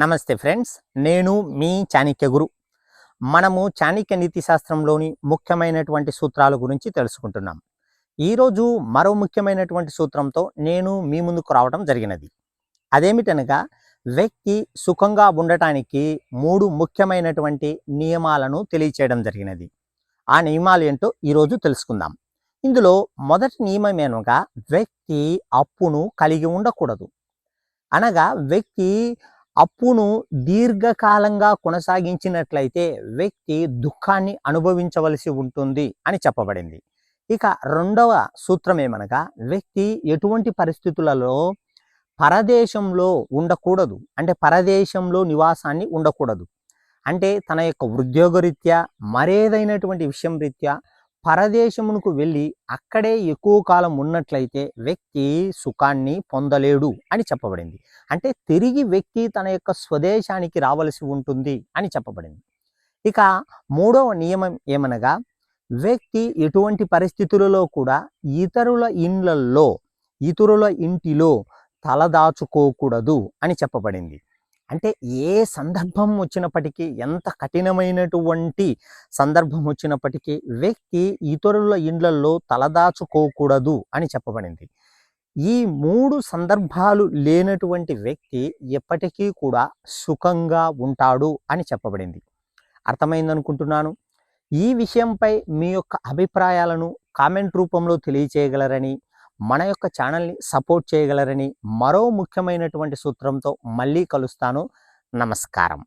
నమస్తే ఫ్రెండ్స్ నేను మీ చాణక్య గురు. మనము చాణక్య నీతి శాస్త్రంలోని ముఖ్యమైనటువంటి సూత్రాల గురించి తెలుసుకుంటున్నాం. ఈరోజు మరో ముఖ్యమైనటువంటి సూత్రంతో నేను మీ ముందుకు రావడం జరిగినది. అదేమిటనగా వ్యక్తి సుఖంగా ఉండటానికి మూడు ముఖ్యమైనటువంటి నియమాలను తెలియచేయడం జరిగినది. ఆ నియమాలు ఏంటో ఈరోజు తెలుసుకుందాం. ఇందులో మొదటి నియమం ఏమనగా వ్యక్తి అప్పును కలిగి ఉండకూడదు. అనగా వ్యక్తి అప్పును దీర్ఘకాలంగా కొనసాగించినట్లయితే వ్యక్తి దుఃఖాన్ని అనుభవించవలసి ఉంటుంది అని చెప్పబడింది. ఇక రెండవ సూత్రం ఏమనగా వ్యక్తి ఎటువంటి పరిస్థితులలో పరదేశంలో ఉండకూడదు. అంటే పరదేశంలో నివాసాన్ని ఉండకూడదు. అంటే తన యొక్క ఉద్యోగరీత్యా మరేదైనటువంటి విషయం రీత్యా పరదేశమునకు వెళ్ళి అక్కడే ఎక్కువ కాలం ఉన్నట్లయితే వ్యక్తి సుఖాన్ని పొందలేడు అని చెప్పబడింది. అంటే తిరిగి వ్యక్తి తన యొక్క స్వదేశానికి రావలసి ఉంటుంది అని చెప్పబడింది. ఇక మూడవ నియమం ఏమనగా వ్యక్తి ఎటువంటి పరిస్థితులలో కూడా ఇతరుల ఇండ్లల్లో ఇతరుల ఇంటిలో తలదాచుకోకూడదు అని చెప్పబడింది. అంటే ఏ సందర్భం వచ్చినప్పటికీ ఎంత కఠినమైనటువంటి సందర్భం వచ్చినప్పటికీ వ్యక్తి ఇతరుల ఇండ్లలో తలదాచుకోకూడదు అని చెప్పబడింది. ఈ మూడు సందర్భాలు లేనటువంటి వ్యక్తి ఎప్పటికీ కూడా సుఖంగా ఉంటాడు అని చెప్పబడింది. అర్థమైందనుకుంటున్నాను? ఈ విషయంపై మీ యొక్క అభిప్రాయాలను కామెంట్ రూపంలో తెలియచేయగలరని మన యొక్క ఛానల్ని సపోర్ట్ చేయగలరని మరో ముఖ్యమైనటువంటి సూత్రంతో మళ్ళీ కలుస్తాను. నమస్కారం.